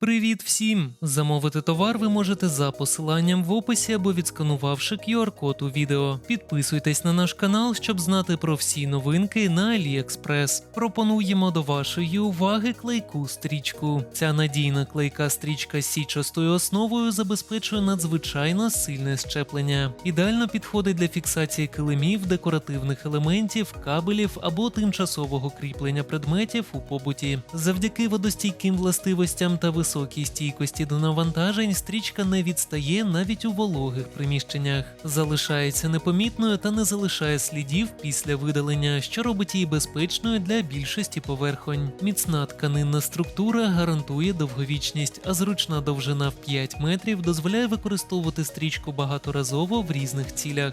Привіт всім! Замовити товар ви можете за посиланням в описі або відсканувавши QR-код у відео. Підписуйтесь на наш канал, щоб знати про всі новинки на AliExpress. Пропонуємо до вашої уваги клейку стрічку. Ця надійна клейка стрічка з січастою основою забезпечує надзвичайно сильне щеплення. Ідеально підходить для фіксації килимів, декоративних елементів, кабелів або тимчасового кріплення предметів у побуті. Завдяки водостійким властивостям та високій стійкості до навантажень стрічка не відстає навіть у вологих приміщеннях, залишається непомітною та не залишає слідів після видалення, що робить її безпечною для більшості поверхонь. Міцна тканинна структура гарантує довговічність, а зручна довжина в 5 метрів дозволяє використовувати стрічку багаторазово в різних цілях.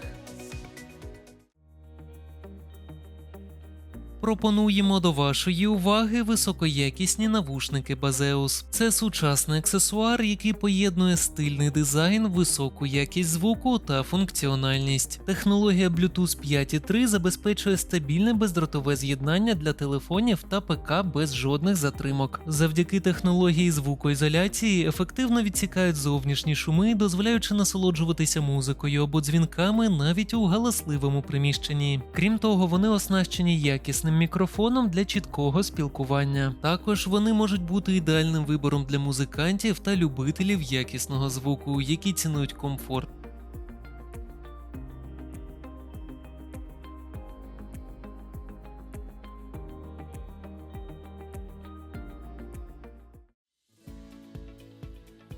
Пропонуємо до вашої уваги високоякісні навушники Базеус. Це сучасний аксесуар, який поєднує стильний дизайн, високу якість звуку та функціональність. Технологія Bluetooth 5.3 забезпечує стабільне бездротове з'єднання для телефонів та ПК без жодних затримок. Завдяки технології звукоізоляції ефективно відсікають зовнішні шуми, дозволяючи насолоджуватися музикою або дзвінками навіть у галасливому приміщенні. Крім того, вони оснащені якісним мікрофоном для чіткого спілкування. Також вони можуть бути ідеальним вибором для музикантів та любителів якісного звуку, які цінують комфорт.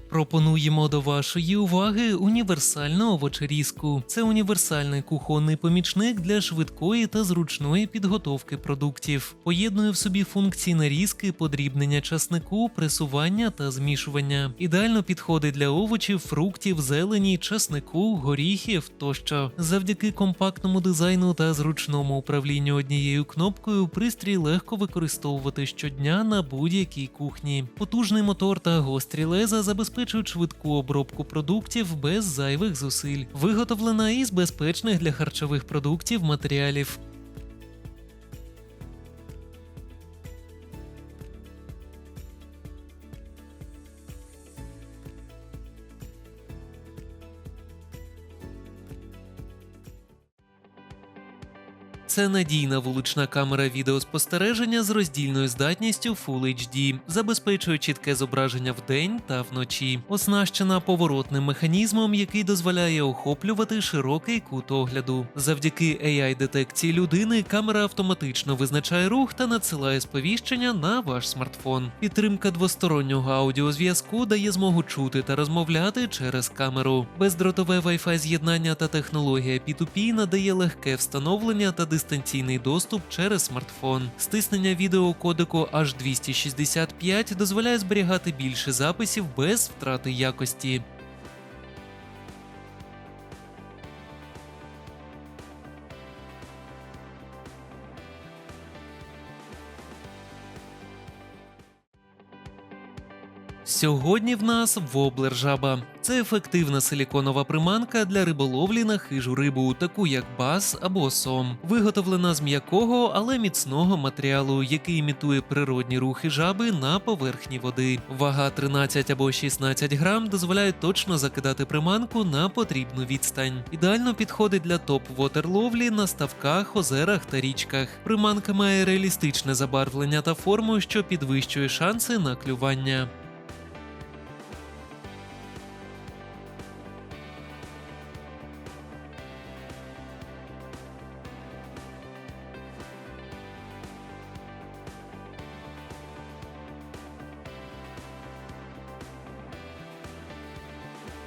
Пропонуємо до вашої уваги універсальну овочерізку. Це універсальний кухонний помічник для швидкої та зручної підготовки продуктів. Поєднує в собі функції нарізки, подрібнення часнику, пресування та змішування. Ідеально підходить для овочів, фруктів, зелені, часнику, горіхів тощо. Завдяки компактному дизайну та зручному управлінню однією кнопкою пристрій легко використовувати щодня на будь-якій кухні. Потужний мотор та гострі леза забезпечують швидку обробку продуктів без зайвих зусиль. Виготовлена із безпечних для харчових продуктів матеріалів. Це надійна вулична камера відеоспостереження з роздільною здатністю Full HD, забезпечує чітке зображення вдень та вночі, оснащена поворотним механізмом, який дозволяє охоплювати широкий кут огляду. Завдяки AI-детекції людини камера автоматично визначає рух та надсилає сповіщення на ваш смартфон. Підтримка двостороннього аудіозв'язку дає змогу чути та розмовляти через камеру. Бездротове Wi-Fi з'єднання та технологія P2P надає легке встановлення та дистанційний доступ через смартфон. Стиснення відеокодеку H265 дозволяє зберігати більше записів без втрати якості. Сьогодні в нас воблер жаба. Це ефективна силіконова приманка для риболовлі на хижу рибу, таку як бас або сом, виготовлена з м'якого, але міцного матеріалу, який імітує природні рухи жаби на поверхні води. Вага 13 або 16 грам дозволяє точно закидати приманку на потрібну відстань. Ідеально підходить для топ-вотерловлі на ставках, озерах та річках. Приманка має реалістичне забарвлення та форму, що підвищує шанси на клювання.